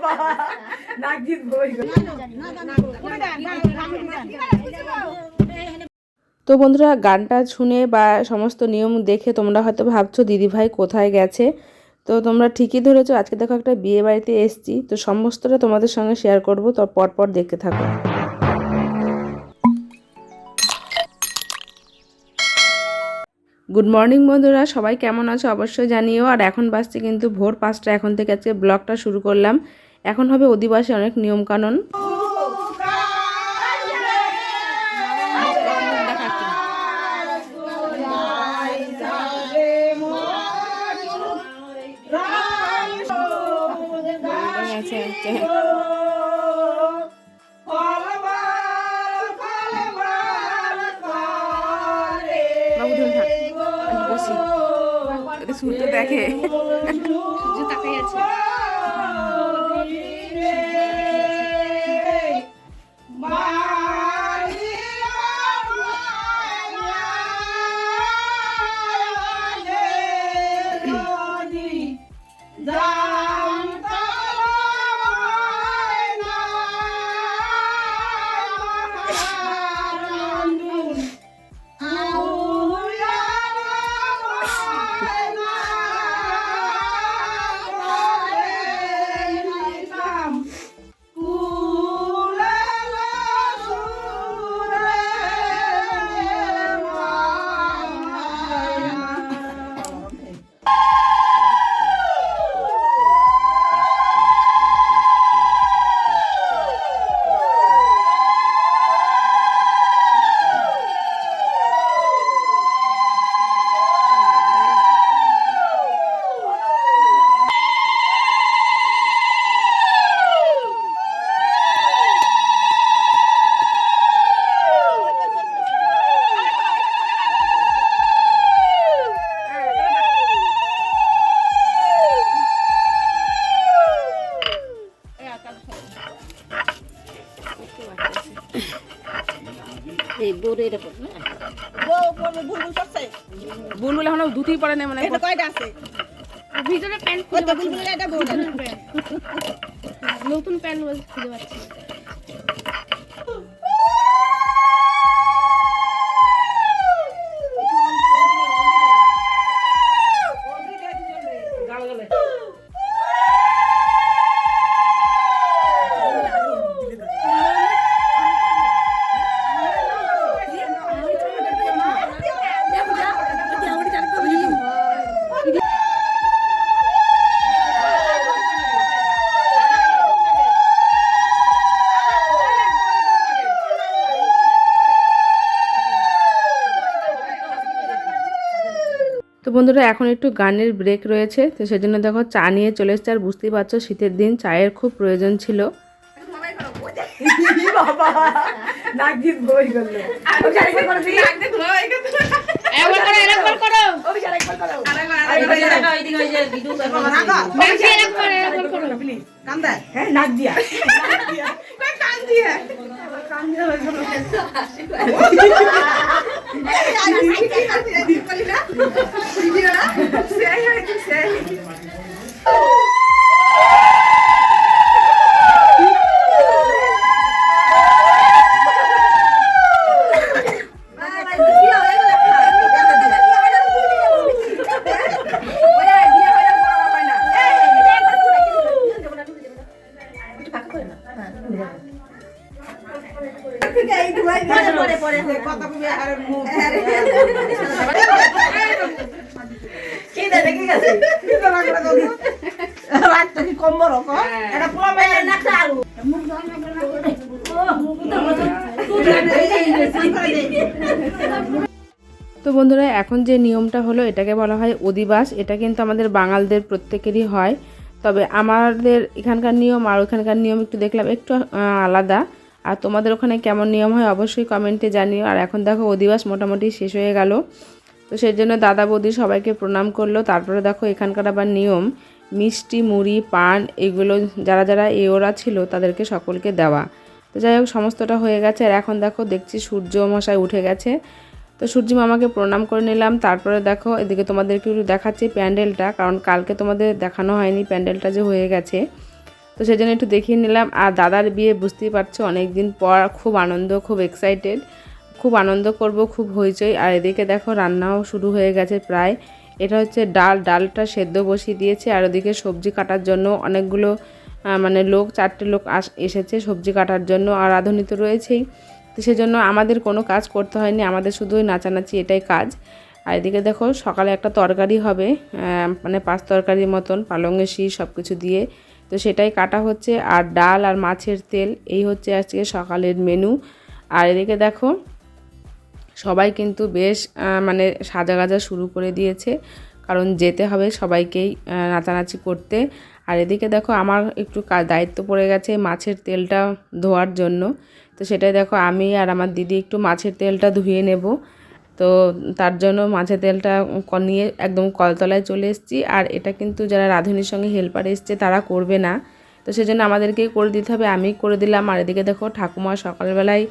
তো বন্ধুরা, গানটা শুনে বা সমস্ত নিয়ম দেখে তোমরা হয়তো ভাবছ, দিদিভাই কোথায় গেছে? তো তোমরা ঠিকই ধরেছো, আজকে দেখো একটা বিয়ে বাড়িতে এসছি। তো সমস্তটা তোমাদের সঙ্গে শেয়ার করব, তো পরপর দেখতে থাকো। গুড মর্নিং বন্ধুরা, সবাই কেমন আছো অবশ্যই জানিও। আর এখন বাজছে কিন্তু ভোর পাঁচটা, এখন থেকে আজকে ব্লগটা শুরু করলাম। এখন হবে অধিবাসী অনেক নিয়মকানুন। দেখে। তাকাই আছে। বুলবুল এখনও ধুতি পরে নেই মানে ভিতরে প্যান্ট খুঁজে পাচ্ছি। না। নতুন প্যান্ট বলতে খুঁজে পাচ্ছি বন্ধুরা এখন একটু গানের ব্রেক রয়েছে তো সেজন্য দেখো চা নিয়ে চলে এসছে। আর বুঝতেই পারছ শীতের দিন চায়ের খুব প্রয়োজন ছিল। বাবা নাগজিৎ বই করল আরেকবার করো দিদি একবার করো একবার করো। অভিষেক আরেকবার করো। ওইদিকে ওই যে বিদু মাঝে একবার একবার করো। প্লিজ হ্যাঁ নাক দিয়া। কান দিয়া। কান বন্ধুরা, এখন যে নিয়মটা হলো, এটাকে বলা হয় অধিবাস। এটা কিন্তু আমাদের বাঙালদের প্রত্যেকেরই হয়। তবে আমাদের এখানকার নিয়ম আর ওখানকার নিয়ম একটু দেখলাম, একটু আলাদা। আর তোমাদের ওখানে কেমন নিয়ম হয় অবশ্যই কমেন্টে জানিও। আর এখন দেখো, অধিবাস মোটামুটি শেষ হয়ে গেল। তো সেই জন্য দাদা বৌদি সবাইকে প্রণাম করল। তারপরে দেখো, এখানকার আবার নিয়ম, মিষ্টি, মুড়ি, পান, এগুলো যারা যারা এওরা ছিল, তাদেরকে সকলকে দেওয়া। তো যাই হোক, সমস্তটা হয়ে গেছে। আর এখন দেখো, দেখছি সূর্য মশাই উঠে গেছে। তো সূর্যি মামাকে প্রণাম করে নিলাম। তারপরে দেখো, এদিকে তোমাদেরকে একটু দেখাচ্ছি প্যান্ডেলটা, কারণ কালকে তোমাদের দেখানো হয়নি, প্যান্ডেলটা যে হয়ে গেছে। তো সেই জন্য একটু দেখিয়ে নিলাম। আর দাদার বিয়ে বুঝতেই পারছ অনেক দিন পর খুব আনন্দ, খুব এক্সাইটেড খুব আনন্দ করব, খুব হইচই। আর এদিকে দেখো, রান্নাও শুরু হয়ে গেছে প্রায়। এটা হচ্ছে ডাল, ডালটা সেদ্ধ বসিয়ে দিয়েছে। আর ওদিকে সবজি কাটার জন্য অনেকগুলো মানে লোক, চারটে লোক এসেছে সবজি কাটার জন্য। আর রাঁধুনি তো রয়েছেই। তো সেজন্য আমাদের কোনো কাজ করতে হয়নি, আমাদের শুধু ওই নাচানাচি এটাই কাজ। আর এদিকে দেখো, সকালে একটা তরকারি হবে মানে পাঁচ তরকারির মতন পালঙের শীষ সব কিছু দিয়ে। তো সেটাই কাটা হচ্ছে, আর ডাল আর মাছের তেল, এই হচ্ছে আজকে সকালের মেনু আর এদিকে দেখো, সবাই কিন্তু বেশ মানে সাজাগাজা শুরু করে দিয়েছে, কারণ যেতে হবে সবাইকেই নাচানাচি করতে। আর এদিকে দেখো, আমার একটু দায়িত্ব পড়ে গেছে মাছের তেলটা ধোয়ার জন্য। তো সেটাই দেখো, আমি আর আমার দিদি একটু মাছের তেলটা ধুয়ে নেব। তো তার জন্য মাছের তেলটা নিয়ে একদম কলতলায় চলে এসেছি। আর এটা কিন্তু যারা রাঁধুনির সঙ্গে হেল্পার এসছে তারা করবে না। তো সেজন্য আমাদেরকেই করে দিতে হবে, আমি করে দিলাম। আর এদিকে দেখো, ঠাকুমা সকালবেলায়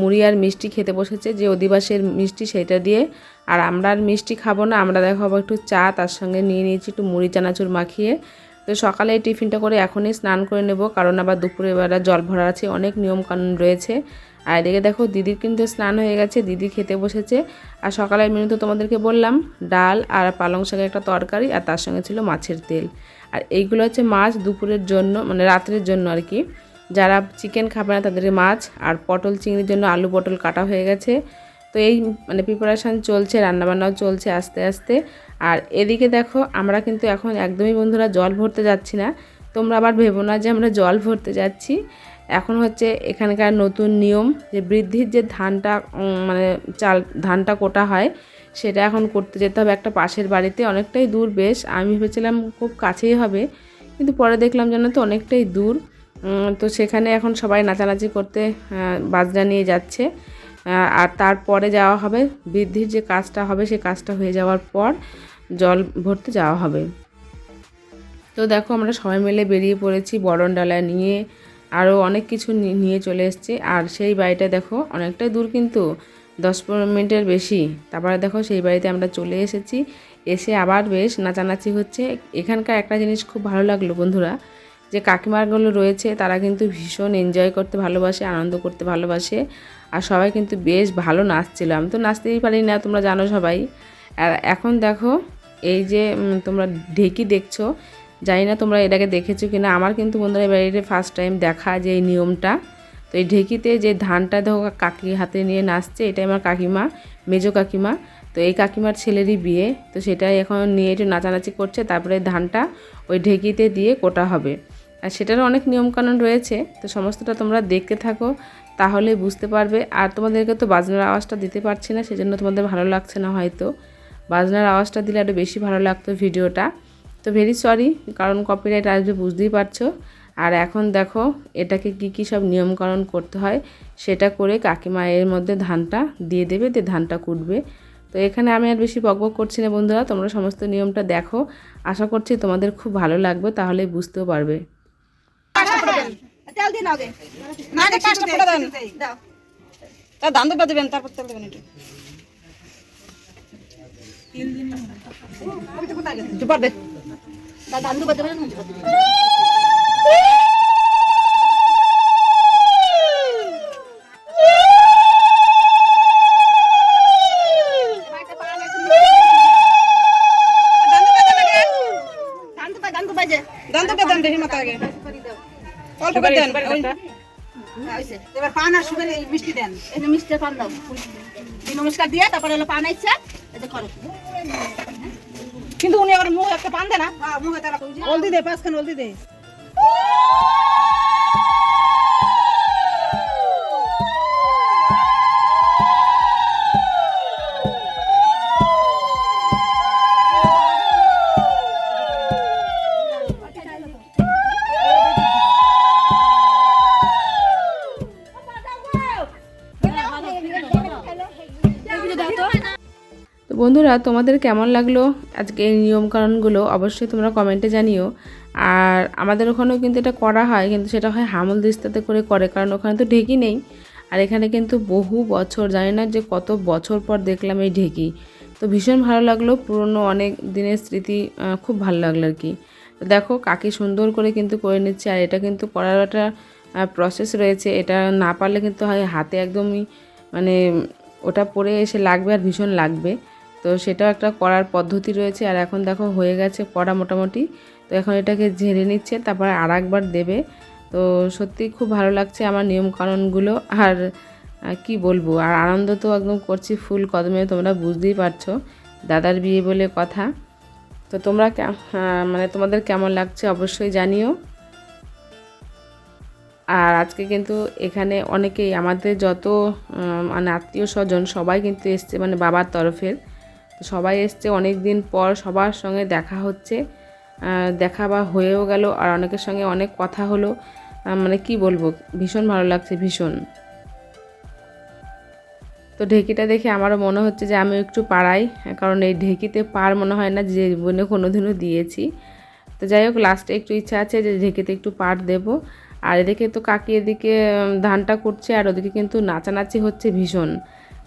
মুড়ি আর মিষ্টি খেতে বসেছে, যে অধিবাসের মিষ্টি সেটা দিয়ে। আর আমরা আর মিষ্টি খাব না, আমরা দেখো একটু চা, তার সঙ্গে নিয়ে নিয়েছি একটু মুড়ি, চানাচুর মাখিয়ে। তো সকালে এই টিফিনটা করে এখনই স্নান করে নেব, কারণ আবার দুপুরে বেলা জল ভরা আছে, অনেক নিয়মকানুন রয়েছে। আর এদিকে দেখো, দিদির কিন্তু স্নান হয়ে গেছে, দিদি খেতে বসেছে। আর সকালের মেনু তো তোমাদেরকে বললাম, ডাল আর পালং শাকের একটা তরকারি আর তার সঙ্গে ছিল মাছের তেল। আর এইগুলো হচ্ছে মাছ দুপুরের জন্য মানে রাত্রের জন্য আর কি। যারা চিকেন খাবে না তাদের মাছ আর পটল, চিংড়ির জন্য আলু পটল কাটা হয়ে গেছে। তো এই মানে প্রিপারেশান চলছে, রান্নাবান্নাও চলছে আস্তে আস্তে। আর এদিকে দেখো, আমরা কিন্তু এখন একদমই বন্ধুরা জল ভরতে যাচ্ছি না। তোমরা আবার ভেবো না যে আমরা জল ভরতে যাচ্ছি। এখন হচ্ছে এখানকার নতুন নিয়ম যে বৃদ্ধির যে ধানটা মানে চাল, ধানটা কোটা হয়, সেটা এখন করতে যেতে হবে একটা পাশের বাড়িতে। অনেকটাই দূর বেশ, আমি ভেবেছিলাম খুব কাছেই হবে, কিন্তু পরে দেখলাম যেন তো অনেকটাই দূর। তো সেখানে এখন সবাই নাচানাচি করতে বাজনা নিয়ে যাচ্ছে। আর তারপরে যাওয়া হবে, বৃদ্ধির যে কাজটা হবে, সেই কাজটা হয়ে যাওয়ার পর জল ভরতে যাওয়া হবে। তো দেখো আমরা সবাই মিলে বেরিয়ে পড়েছি বরণ ডালা নিয়ে আরও অনেক কিছু নিয়ে চলে এসেছি। আর সেই বাড়িটা দেখো অনেকটাই দূর কিন্তু, দশ পনেরো মিনিটের বেশি। তারপরে দেখো সেই বাড়িতে আমরা চলে এসেছি। এসে আবার বেশ নাচানাচি হচ্ছে। এখানকার একটা জিনিস খুব ভালো লাগল বন্ধুরা। যে কাকিমারগুলো রয়েছে, তারা কিন্তু ভীষণ এনজয় করতে ভালোবাসে, আনন্দ করতে ভালোবাসে। আর সবাই কিন্তু বেশ ভালো নাচছিল। আমি তো নাচতেই পারি না, তোমরা জানো সবাই। আর এখন দেখো, এই যে তোমরা ঢেকি দেখছ, জানি না তোমরা এটাকে দেখেছ কিনা। আমার কিন্তু বন্ধুরা এবারে ফার্স্ট টাইম দেখা যে এই নিয়মটা। তো এই ঢেকিতে যে ধানটা দেখো, কাকি হাতে নিয়ে নাচছে, এটাই আমার কাকিমা, মেজো কাকিমা। তো এই কাকিমার ছেলেরই বিয়ে। তো সেটাই এখন নিয়ে একটু নাচানাচি করছে। তারপরে ধানটা ওই ঢেকিতে দিয়ে কোটা হবে। আর সেটারও অনেক নিয়মকানুন রয়েছে। তো সমস্তটা তোমরা দেখতে থাকো, তাহলে বুঝতে পারবে। আর তোমাদেরকে তো বাজনার আওয়াজটা দিতে পারছি না, সেজন্য তোমাদের ভালো লাগছে না হয়তো। বাজনার আওয়াজটা দিলে আরও বেশি ভালো লাগতো ভিডিওটা। তো ভেরি সরি কারণ কপিরাইট আসবে, বুঝতেই পারছ। আর এখন দেখো, এটাকে কি কি সব নিয়মকানুন করতে হয়, সেটা করে কাকিমা এর মধ্যে ধানটা দিয়ে দেবে, দিয়ে ধানটা কুটবে। তো এখানে আমি আর বেশি বকবক করছি না বন্ধুরা, তোমরা সমস্ত নিয়মটা দেখো। আশা করছি তোমাদের খুব ভালো লাগবে, তাহলে বুঝতেও পারবে। তেল দিন আগে না না পাঁচটা ফোটা দেন দাও। তার ধান দুটো দেবেন তারপর তেল দেবেন একটু। একটু পারবে ধান দুবার দেবেন দেন হ্যাঁ। এবার পান আর সুগার মিষ্টি দেন। এই যে মিষ্টি পান দাও। নমস্কার দিয়ে তারপরে হলো পান আইছে। এটা করো। কিন্তু উনি আবার মুখ একটা পান দেনা না? হ্যাঁ মুখে তারা হলদি দে পাঁচখান হলদি দে। বন্ধুরা, তোমাদের কেমন লাগল আজকে এই নিয়মকানুনগুলো? অবশ্যই তোমরা কমেন্টে জানিও। আর আমাদের ওখানেও কিন্তু এটা করা হয়, কিন্তু সেটা হয় হামল দিস্তাতে করে করে, কারণ ওখানে তো ঢেকি নেই। আর এখানে কিন্তু বহু বছর, জানি না যে কত বছর পর দেখলাম এই ঢেকি। তো ভীষণ ভালো লাগল, পুরনো অনেক দিনের স্মৃতি খুব ভালো লাগল আর কি। দেখো, কাকি সুন্দর করে কিন্তু করে নিচ্ছে, আর এটা কিন্তু করার একটা প্রসেস রয়েছে। এটা না পারলে কিন্তু হয় হাতে একদমই মানে ওটা পরে এসে লাগবে আর ভীষণ লাগবে। তো সেটাও একটা করার পদ্ধতি রয়েছে। আর এখন দেখো হয়ে গেছে করা মোটামুটি। তো এখন এটাকে ঝেড়ে নিচ্ছে, তারপরে আর একবার দেবে। তো সত্যি খুব ভালো লাগছে আমার নিয়মকানুনগুলো। আর কি বলব, আর আনন্দ তো একদম করছি ফুল কদমে, তোমরা বুঝতেই পারছ দাদার বিয়ে বলে কথা। তো তোমরা মানে তোমাদের কেমন লাগছে অবশ্যই জানিও। আর আজকে কিন্তু এখানে অনেকেই, আমাদের যত মানে আত্মীয় স্বজন সবাই কিন্তু এসছে মানে বাবার তরফের। তো সবাই এসছে অনেক দিন পর সবার সঙ্গে দেখা হচ্ছে। দেখা বা হয়েও গেল আর অনেকের সঙ্গে অনেক কথা হলো। মানে কি বলব, ভীষণ ভালো লাগছে, ভীষণ। তো ঢেকিটা দেখে আমারও মনে হচ্ছে যে আমি একটু পাড়াই, কারণ এই ঢেকিতে পার মনে হয় না, যে জীবনে কোনো দিনও দিয়েছি। তো যাই হোক লাস্টে একটু ইচ্ছা আছে যে ঢেকিতে একটু পাট দেব। আর এদিকে তো কাকি এদিকে ধানটা করছে, আর ওদিকে কিন্তু নাচানাচি হচ্ছে ভীষণ।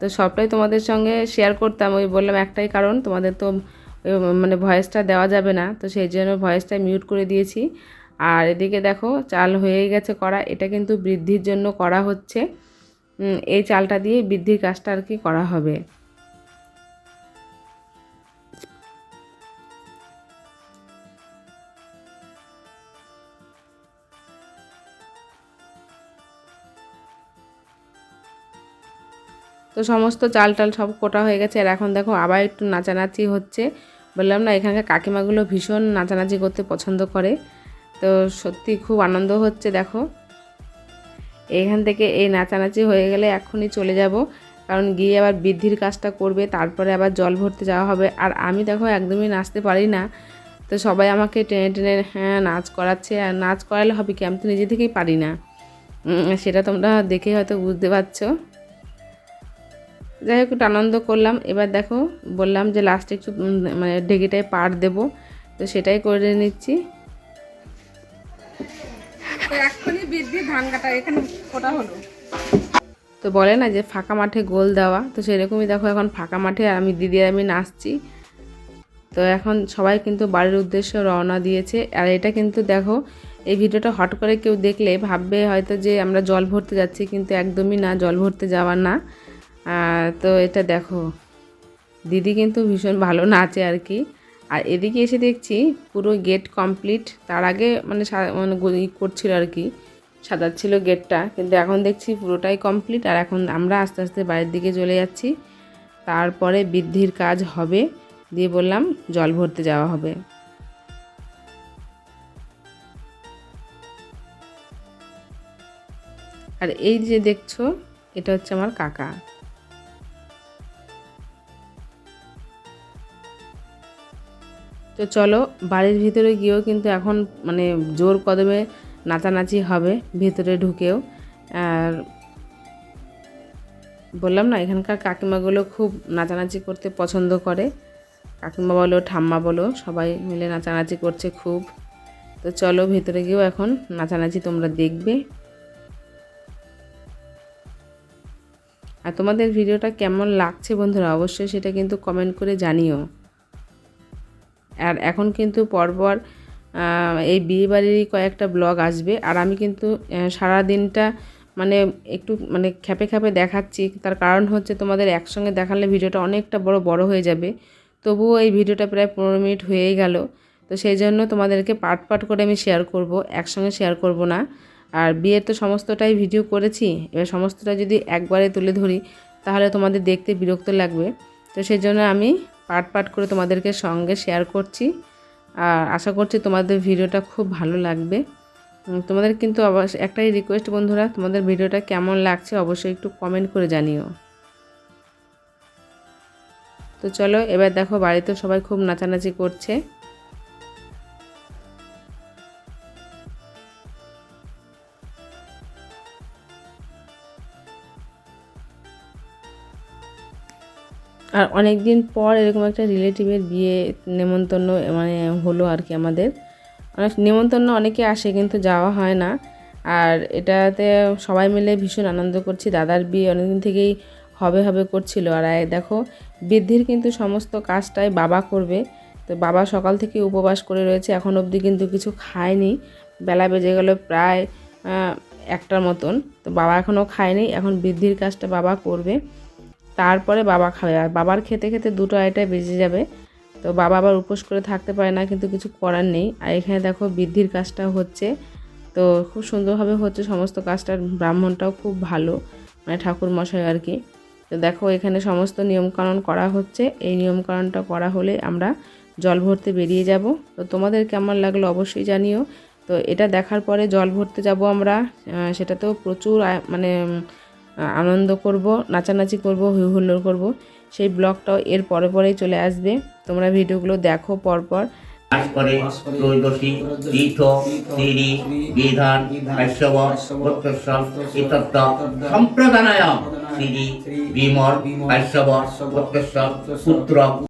তো সবটাই তোমাদের সঙ্গে শেয়ার করতাম। ওই বললাম একটাই কারণ, তোমাদের তো মানে ভয়েসটা দেওয়া যাবে না। তো সেই জন্য ভয়েসটা মিউট করে দিয়েছি। আর এদিকে দেখো, চাল হয়ে গেছে করা। এটা কিন্তু বৃদ্ধির জন্য করা হচ্ছে। এই চালটা দিয়ে বৃদ্ধির কাজটা আর কি করা হবে। তো সমস্ত চাল টাল সব কোটা হয়ে গেছে। আর এখন দেখো আবার একটু নাচানাচি হচ্ছে। বললাম না, এখানকার কাকিমাগুলো ভীষণ নাচানাচি করতে পছন্দ করে। তো সত্যি খুব আনন্দ হচ্ছে, দেখো। এখান থেকে এই নাচানাচি হয়ে গেলে এখনই চলে যাব। কারণ গিয়ে আবার বৃদ্ধির কাজটা করবে, তারপরে আবার জল ভরতে যাওয়া হবে। আর আমি দেখো একদমই নাচতে পারি না। তো সবাই আমাকে টেনে টেনে হ্যাঁ নাচ করাচ্ছে। আর নাচ করালে হবে কি? আমি তো নিজে থেকেই পারি না। সেটা তোমরা দেখে হয়তো বুঝতে পারছ। যাই হোক একটু আনন্দ করলাম। এবার দেখো বললাম যে লাস্টে একটু মানে ঢেকিটায় পাট দেবো। তো সেটাই করে নিচ্ছি। তো এক্ষুনি বৃদ্ধি ধান কাটা এখানে কোটা হলো। তো বলে না যে ফাঁকা মাঠে গোল দেওয়া। তো সেরকমই দেখো এখন ফাঁকা মাঠে আর আমি দিদি আর আমি নাচছি। তো এখন সবাই কিন্তু বাড়ির উদ্দেশ্যে রওনা দিয়েছে। আর এটা কিন্তু দেখো এই ভিডিওটা হট করে কেউ দেখলে ভাববে হয়তো যে আমরা জল ভরতে যাচ্ছি কিন্তু একদমই না জল ভরতে যাওয়ার না। তো এটা দেখো। দিদি কিন্তু ভীষণ ভালো নাচে আর কি। আর এদিকে এসে দেখছি পুরো গেট কমপ্লিট তার আগে মানে মানে করছিল আর কি ছিল গেটটা কিন্তু এখন দেখছি পুরোটাই কমপ্লিট আর এখন আমরা আস্তে আস্তে বাইরের দিকে চলে যাচ্ছি। তারপরে বৃদ্ধির কাজ হবে। দিয়ে বললাম জল ভরতে যাওয়া হবে। আর এই যে দেখছ, এটা হচ্ছে আমার কাকা। তো চলো, বাড়ির ভিতরে গিয়েও কিন্তু এখন মানে জোর কদমে নাচানাচি হবে ভেতরে ঢুকেও। আর বললাম না, এখানকার কাকিমাগুলো খুব নাচানাচি করতে পছন্দ করে। কাকিমা বলো, ঠাম্মা বলো, সবাই মিলে নাচানাচি করছে খুব। তো চলো, ভেতরে গিয়েও এখন নাচানাচি তোমরা দেখবে। আর তোমাদের ভিডিওটা কেমন লাগছে বন্ধুরা, অবশ্যই সেটা কিন্তু কমেন্ট করে জানিও। আর এখন কিন্তু পরপর এই বিয়েবাড়িরই কয়েকটা ব্লগ আসবে। আর আমি কিন্তু সারা দিনটা মানে একটু মানে খ্যাপে খ্যাপে দেখাচ্ছি। তার কারণ হচ্ছে তোমাদের একসঙ্গে দেখালে ভিডিওটা অনেকটা বড় বড় হয়ে যাবে। তবুও এই ভিডিওটা প্রায় পনেরো মিনিট হয়েই গেল। তো সেই জন্য তোমাদেরকে পার্ট পার্ট করে আমি শেয়ার করব, একসঙ্গে শেয়ার করব না। আর বিয়ের তো সমস্তটাই ভিডিও করেছি। এবার সমস্তটা যদি একবারে তুলে ধরি, তাহলে তোমাদের দেখতে বিরক্ত লাগবে। তো সেই জন্য আমি পার্ট পার্ট করে তোমাদেরকে সঙ্গে শেয়ার করছি। আর আশা করছি তোমাদের ভিডিওটা খুব ভালো লাগবে। তোমাদের কিন্তু অবশ্য একটাই রিকোয়েস্ট বন্ধুরা, তোমাদের ভিডিওটা কেমন লাগছে অবশ্যই একটু কমেন্ট করে জানিও। তো চলো, এবার দেখো বাড়িতে সবাই খুব নাচানাচি করছে। আর অনেক দিন পর এরকম একটা রিলেটিভের বিয়ে, নেমন্তন্ন মানে হলো আর কি আমাদের। অনেক, নেমন্তন্ন অনেকে আসে কিন্তু যাওয়া হয় না। আর এটাতে সবাই মিলে ভীষণ আনন্দ করছি। দাদার বিয়ে অনেকদিন থেকেই হবে হবে করছিল। আর দেখো, বৃদ্ধির কিন্তু সমস্ত কাজটাই বাবা করবে। তো বাবা সকাল থেকে উপবাস করে রয়েছে, এখন অবধি কিন্তু কিছু খায়নি। বেলা বেজে গেল প্রায় একটার মতন। তো বাবা এখনও খায়নি, এখন বৃদ্ধির কাজটা বাবা করবে। তারপরে বাবা খাবে। আর বাবার খেতে খেতে দুটো আড়াইটায় বেজে যাবে। তো বাবা আবার উপোস করে থাকতে পারে না, কিন্তু কিছু করার নেই। আর এখানে দেখো বৃদ্ধির কাজটা হচ্ছে। তো খুব সুন্দরভাবে হচ্ছে সমস্ত কাজটা, ব্রাহ্মণটাও খুব ভালো মানে ঠাকুর মশাই আর কি। তো দেখো এখানে সমস্ত নিয়মকানুন করা হচ্ছে। এই নিয়মকানুনটা করা হলে আমরা জল ভরতে বেরিয়ে যাব। তো তোমাদের কেমন লাগল অবশ্যই জানিও। তো এটা দেখার পরে জল ভরতে যাব আমরা। সেটাতেও প্রচুর মানে আনন্দ করব, নাচানাচি করব, হুল্লোড় করব। সেই ব্লগটাও এর পরে পরেই চলে আসবে। তোমরা ভিডিওগুলো দেখো পরপর। করে শ্রী বিমর পুত্র।